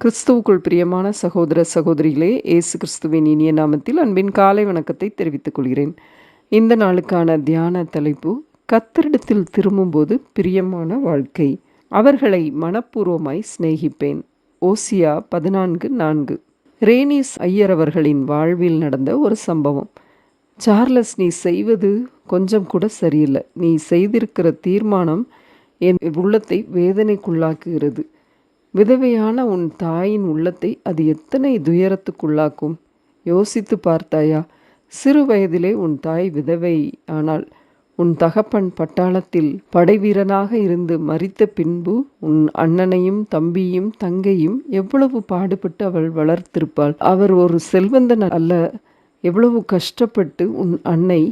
கிறிஸ்துவுக்குள் பிரியமான சகோதர சகோதரிகளே இயேசு கிறிஸ்துவின் இனிய நாமத்தில் அன்பின் காலை வணக்கத்தை தெரிவித்துக் கொள்கிறேன். இந்த நாளுக்கான தியான தலைப்பு கத்தரிடத்தில் திரும்பும்போது பிரியமான வாழ்க்கை. அவர்களை மனப்பூர்வமாய் சிநேகிப்பேன். ஓசியா பதினான்கு நான்கு. ரேனிஸ் ஐயர் அவர்களின் வாழ்வில் நடந்த ஒரு சம்பவம். சார்லஸ் நீ செய்வது கொஞ்சம் கூட சரியில்லை. நீ செய்திருக்கிற தீர்மானம் என் உள்ளத்தை வேதனைக்குள்ளாக்குகிறது. விதவையான உன் தாயின் உள்ளத்தை அது எத்தனை துயரத்துக்குள்ளாக்கும்? யோசித்து பார்த்தாயா சிறு வயதிலே உன் தாய் விதவை ஆனால் உன் தகப்பன் பட்டாளத்தில் படைவீரனாக இருந்து மறித்த பின்பு உன் அண்ணனையும் தம்பியும் தங்கையும் எவ்வளவு பாடுபட்டு அவள் வளர்த்திருப்பாள்? அவர் ஒரு செல்வந்தன் அல்ல. எவ்வளவு கஷ்டப்பட்டு உன் அன்னை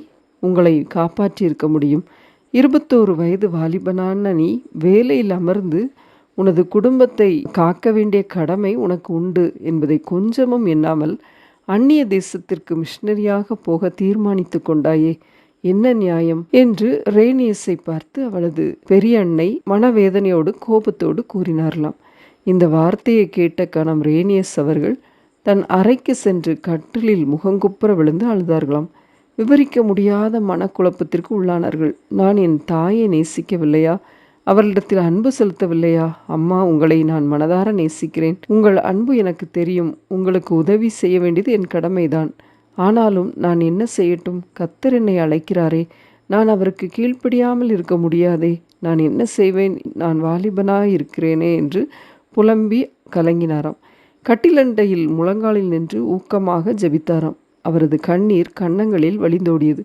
உங்களை காப்பாற்றியிருக்க முடியும்? இருபத்தோரு வயது வாலிபனான நீ வேலையில் அமர்ந்து உனது குடும்பத்தை காக்க வேண்டிய கடமை உனக்கு உண்டு என்பதை கொஞ்சமும் எண்ணாமல் அந்நிய தேசத்திற்கு மிஷினரியாக போக தீர்மானித்து கொண்டாயே என்ன நியாயம்? என்று ரேனியஸை பார்த்து அவளது பெரிய அன்னை மனவேதனையோடு கோபத்தோடு கூறினார்லாம் இந்த வார்த்தையை கேட்ட கணம் ரேனியஸ் அவர்கள் தன் அறைக்கு சென்று கட்டிலில் முகங்குப்புற விழுந்து அழுதார்களாம். விவரிக்க முடியாத மனக்குழப்பத்திற்கு உள்ளானார்கள். நான் என் தாயை நேசிக்கவில்லையா? அவர்களிடத்தில் அன்பு செலுத்தவில்லையா? அம்மா உங்களை நான் மனதார நேசிக்கிறேன். உங்கள் அன்பு எனக்கு தெரியும். உங்களுக்கு உதவி செய்ய வேண்டியது என் கடமைதான். ஆனாலும் நான் என்ன செய்யட்டும்? கத்தர் என்னை அழைக்கிறாரே. நான் அவருக்கு கீழ்ப்படியாமல் இருக்க முடியாதே. நான் என்ன செய்வேன்? நான் வாலிபனாக இருக்கிறேனே என்று புலம்பி கலங்கினாராம். கட்டிலண்டையில் முழங்காலில் நின்று ஊக்கமாக ஜபித்தாராம். அவரது கண்ணீர் கன்னங்களில் வழிந்தோடியது.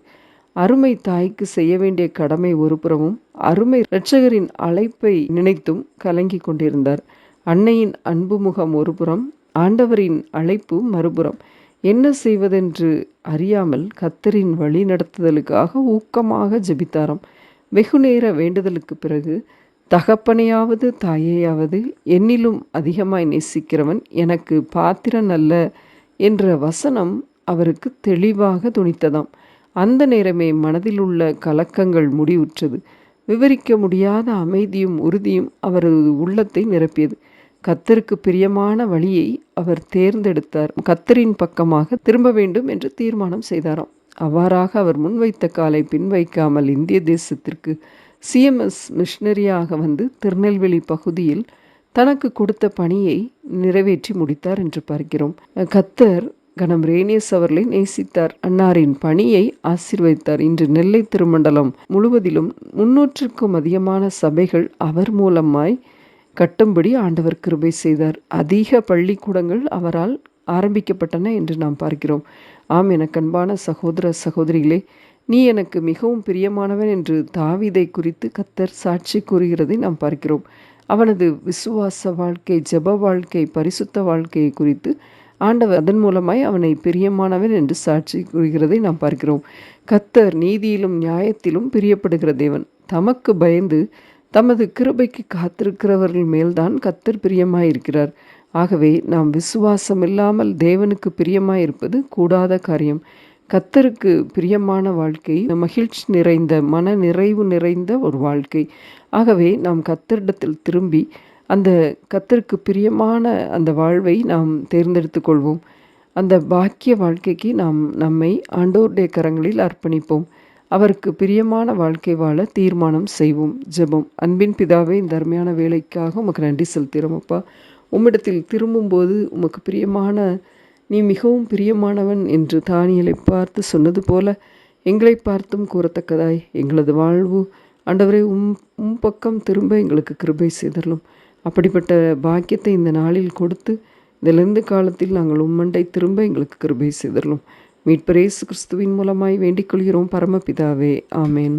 அருமை தாய்க்கு செய்ய வேண்டிய கடமை ஒருபுறமும் அருமை இரட்சகரின் அழைப்பை நினைத்தும் கலங்கி கொண்டிருந்தார். அன்னையின் அன்பு முகம் ஒருபுறம் ஆண்டவரின் அழைப்பு மறுபுறம். என்ன செய்வதென்று அறியாமல் கத்தரின் வழி நடத்துதலுக்காக ஊக்கமாக ஜெபித்தாராம். வெகுநேர வேண்டுதலுக்கு பிறகு தகப்பனையாவது தாயையாவது என்னிலும் அதிகமாய் நேசிக்கிறவன் எனக்கு பாத்திரன் அல்ல என்ற வசனம் அவருக்கு தெளிவாக துணித்ததாம். அந்த நேரமே மனதில் உள்ள கலக்கங்கள் முடிவுற்றது. விவரிக்க முடியாத அமைதியும் உறுதியும் அவரது உள்ளத்தை நிரப்பியது. கத்தருக்கு பிரியமான வழியை அவர் தேர்ந்தெடுத்தார். கத்தரின் பக்கமாக திரும்ப வேண்டும் என்று தீர்மானம் செய்தாராம். அவ்வாறாக அவர் முன்வைத்த காலை பின்வைக்காமல் இந்திய தேசத்திற்கு சிஎம்எஸ் மிஷினரியாக வந்து திருநெல்வேலி பகுதியில் தனக்கு கொடுத்த பணியை நிறைவேற்றி முடித்தார் என்று பார்க்கிறோம். கத்தர் கணம் ரேனியஸ் அவர்களை நேசித்தார். அன்னாரின் பணியை ஆசிர்வதித்தார். இன்று நெல்லை திருமண்டலம் முழுவதிலும் முன்னூற்றுக்கும் அதிகமான சபைகள் அவர் மூலமாய் கட்டும்படி ஆண்டவர் கிருபை செய்தார். அதிக பள்ளிக்கூடங்கள் அவரால் ஆரம்பிக்கப்பட்டன என்று நாம் பார்க்கிறோம். ஆம் எனக்கு அன்பான சகோதர சகோதரிகளே நீ எனக்கு மிகவும் பிரியமானவன் என்று தாவிதை குறித்து கத்தர் சாட்சி கூறுகிறதை நாம் பார்க்கிறோம். அவனது விசுவாச வாழ்க்கை ஜப வாழ்க்கை பரிசுத்த வாழ்க்கையை குறித்து ஆண்டவர் அதன் மூலமாய் அவனை பிரியமானவன் என்று சாட்சி கூறுகிறதை நாம் பார்க்கிறோம். கத்தர் நீதியிலும் நியாயத்திலும் பிரியப்படுகிற தேவன். தமக்கு பயந்து தமது கிருபைக்கு காத்திருக்கிறவர்கள் மேல்தான் கத்தர் பிரியமாயிருக்கிறார். ஆகவே நாம் விசுவாசம் இல்லாமல் தேவனுக்கு பிரியமாயிருப்பது கூடாத காரியம். கத்தருக்கு பிரியமான வாழ்க்கை மகிழ்ச்சி நிறைந்த மன நிறைவு நிறைந்த ஒரு வாழ்க்கை. ஆகவே நாம் கத்தரிடத்தில் திரும்பி அந்த கத்தருக்கு பிரியமான அந்த வாழ்வை நாம் தேர்ந்தெடுத்து கொள்வோம். அந்த பாக்கிய வாழ்க்கைக்கு நாம் நம்மை ஆண்டோருடைய கரங்களில் அர்ப்பணிப்போம். அவருக்கு பிரியமான வாழ்க்கை வாழ தீர்மானம் செய்வோம். ஜெபம். அன்பின் பிதாவே இந்த அருமையான வேலைக்காக உமக்கு நன்றி செலுத்துகிறோம் அப்பா. உம்மிடத்தில் திரும்பும்போது உமக்கு பிரியமான நீ மிகவும் பிரியமானவன் என்று தானியலை பார்த்து சொன்னது போல எங்களை பார்த்தும் கூறத்தக்கதாய். எங்களது வாழ்வு ஆண்டவரை உம் உம் பக்கம் திரும்ப எங்களுக்கு கிருபை செய்தரலும். அப்படிப்பட்ட பாக்கியத்தை இந்த நாளில் கொடுத்து இதிலிருந்து காலத்தில் நாங்கள் உம்மண்டை திரும்ப எங்களுக்கு கிருபை செய்தரலும். மீட்பரேசு கிறிஸ்துவின் மூலமாய் வேண்டிக் கொள்கிறோம் பரமபிதாவே. ஆமேன்.